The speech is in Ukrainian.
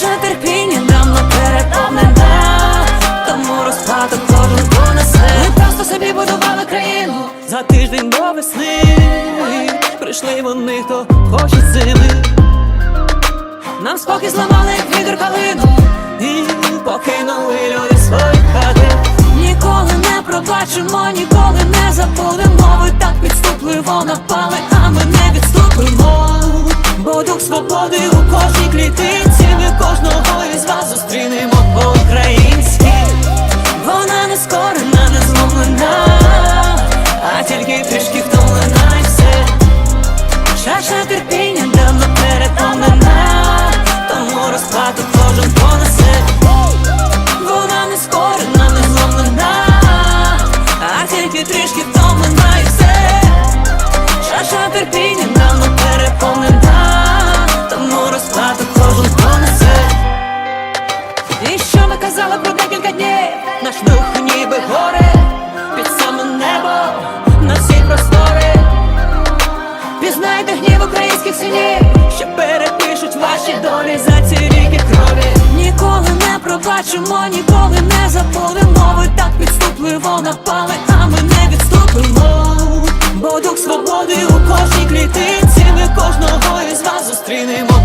Чаша терпіння давно переповнена Тому розпадок кожен понесе. Ми просто собі будували країну За тиждень до весни. Прийшли вони, хто хоче зими Нам спокій зламали, як вітер калину. І покинули люди свої хати. Ніколи не пробачимо, ніколи не забудемо. Ви так підступливо напали, а ми не відступимо Бо дух свободи у кожній клітинці. Ми кожного із вас зустрінемо по-українськи Вона не скорена, не зломлена А тільки трішки втомлена і все. Чаша терпіння давно переповнена Тому розплату кожен понесе. Вона не скорена, не зломлена А тільки трішки казали про декілька днів Наш дух ніби горе Під саме небо на всі простори Пізнайте гнів українських синів, що перепишуть ваші долі за ці ріки крові. Ніколи не пробачимо, ніколи не забудемо. Ви так підступливо напали, а ми не відступимо. Бо дух свободи у кожній клітинці. Ми кожного із вас зустрінемо